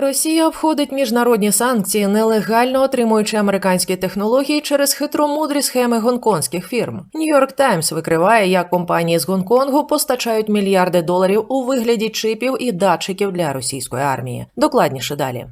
Росія обходить міжнародні санкції, нелегально отримуючи американські технології через хитромудрі схеми гонконгських фірм. Нью-Йорк Таймс викриває, як компанії з Гонконгу постачають мільярди доларів у вигляді чипів і датчиків для російської армії. Докладніше далі.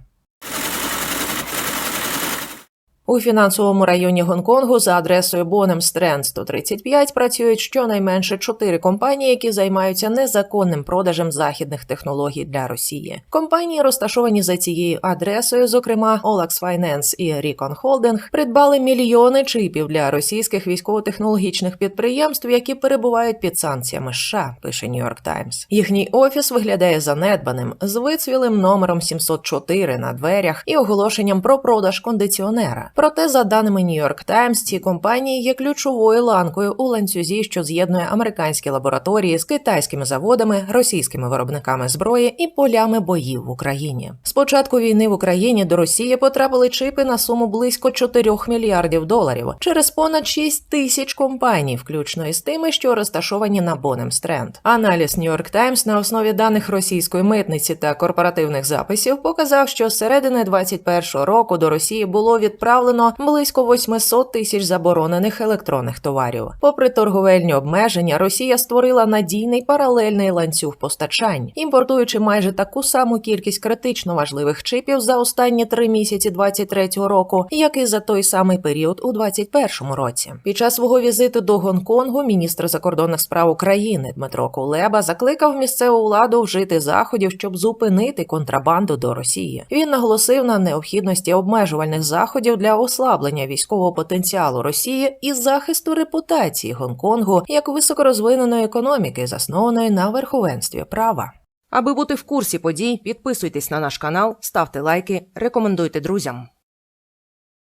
У фінансовому районі Гонконгу за адресою Бонем Стренд 135 працюють щонайменше чотири компанії, які займаються незаконним продажем західних технологій для Росії. Компанії, розташовані за цією адресою, зокрема Olax Finance і Recon Holding, придбали мільйони чипів для російських військово-технологічних підприємств, які перебувають під санкціями США. Пише New York Times. Їхній офіс виглядає занедбаним з вицвілим номером 704 на дверях і оголошенням про продаж кондиціонера. Проте, за даними York Times, ці компанії є ключовою ланкою у ланцюзі, що з'єднує американські лабораторії з китайськими заводами, російськими виробниками зброї і полями боїв в Україні. З початку війни в Україні до Росії потрапили чипи на суму близько 4 мільярдів доларів через понад 6 тисяч компаній, включно із тими, що розташовані на Бонем Стренд. Аналіз York Times на основі даних російської митниці та корпоративних записів показав, що з середини 2021 року до Росії було відправлено близько 800 тисяч заборонених електронних товарів. Попри торговельні обмеження, Росія створила надійний паралельний ланцюг постачань, імпортуючи майже таку саму кількість критично важливих чипів за останні три місяці 2023 року, як і за той самий період у 2021 році. Під час свого візиту до Гонконгу міністр закордонних справ України Дмитро Кулеба закликав місцеву владу вжити заходів, щоб зупинити контрабанду до Росії. Він наголосив на необхідності обмежувальних заходів ослаблення військового потенціалу Росії і захисту репутації Гонконгу як високорозвиненої економіки, заснованої на верховенстві права. Аби бути в курсі подій, підписуйтесь на наш канал, ставте лайки, рекомендуйте друзям.